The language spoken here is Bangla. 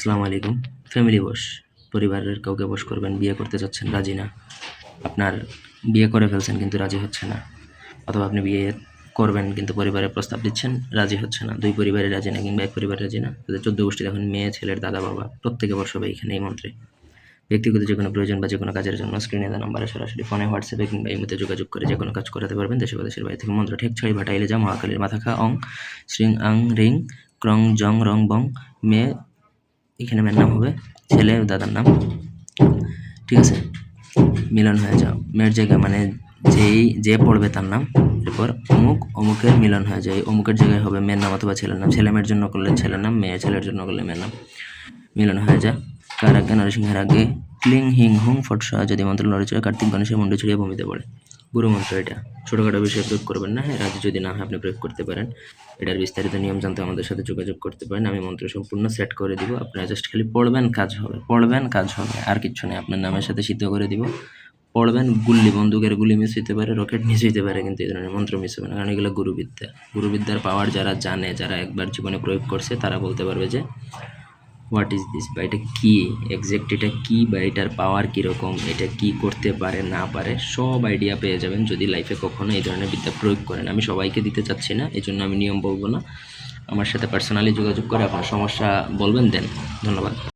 আসসালামু আলাইকুম। ফ্যামিলি বস পরিবারের কাউকে বস করবেন, বিয়ে করতে চাচ্ছেন রাজি না। আপনার বিয়ে করে ফেলছেন কিন্তু রাজি হচ্ছে না। অথবা আপনি বিয়ে করবেন কিন্তু পরিবারের প্রস্তাব দিচ্ছেন, রাজি হচ্ছে না। দুই পরিবারে রাজি না কিংবা এক পরিবারে রাজি না। তাদের চোদ্দ গোষ্ঠী দেখুন মেয়ে, ছেলের দাদা, বাবা প্রত্যেকে বস হবে এখানে এই মন্ত্রে। ব্যক্তিগত যে কোনো প্রয়োজন বা যে কোনো কাজের জন্য স্ক্রিনে দেওয়া নাম্বারে সরাসরি ফোনে হোয়াটসঅ্যাপে কিংবা ইমোতে যোগাযোগ করে যে কোনো কাজ করাতে পারবেন দেশে দেশের বাইরে থেকে মন্ত্র। ঠেক ছড়ি ভাটাইলে যা, মহাকালীর মাথা খা অং শ্রিং আং, রিং, ক্রং, জং, রং, বং মেয়ে এখানে মেয়ের নাম হবে, ছেলে, দাদার নাম। ঠিক আছে? মিলন হয়ে যাও। মেয়ের জায়গায় মানে যেই, যে পড়বে তার নাম। এরপর অমুক, অমুকের মিলন হয়ে যায়। অমুকের জায়গায় হবে মেয়ের নাম অথবা ছেলের নাম। ছেলে মেয়ের জন্য করলে ছেলের নাম, মেয়ে ছেলের জন্য করলে মেয়ের নাম। মিলন হয়ে যা। কার আগে নরসিংহের আগে ক্লিং হিং হুং ফটসা, যদি মন্ত্র নড়েচড়ে কার্তিক গণেশের মুন্ডে ছড়িয়ে ভূমিতে পড়ে। গুরু মন্ত্র এটা। ছোটোখাটো বিষয়ে প্রয়োগ করবেন না হ্যাঁ? রাজি যদি না হয় আপনি প্রয়োগ করতে পারেন। এটার বিস্তারিত নিয়ম জানতে আমাদের সাথে যোগাযোগ করতে পারেন। আমি মন্ত্র সম্পূর্ণ সেট করে দিব। আপনারা জাস্ট খালি পড়বেন, কাজ হবে। পড়বেন, কাজ হবে। আর কিচ্ছু নেই। আপনার নামের সাথে সিদ্ধ করে দিব। পড়বেন, গুল্লি বন্দুকের গুলি মিস হইতে পারে রকেট মিস হইতে পারে, কিন্তু এই ধরনের মন্ত্র মিস হবে না। কারণ এগুলো গুরুবিদ্যা। গুরুবিদ্যার পাওয়ার যারা জানে, যারা একবার জীবনে প্রয়োগ করছে, তারা বলতে পারবে যে হোয়াট ইজ দিস বা এটা কী? এক্স্যাক্ট এটা কী? বা এটার পাওয়ার কীরকম? এটা কি করতে পারে, না পারে? সব আইডিয়া পেয়ে যাবেন যদি লাইফে কখনো এই ধরনের বিদ্যা প্রয়োগ করেন। আমি সবাইকে দিতে চাচ্ছি না এই জন্য আমি নিয়ম বলব না। আমার সাথে পার্সোনালি যোগাযোগ করে আপনার সমস্যা বলবেন দেন ধন্যবাদ।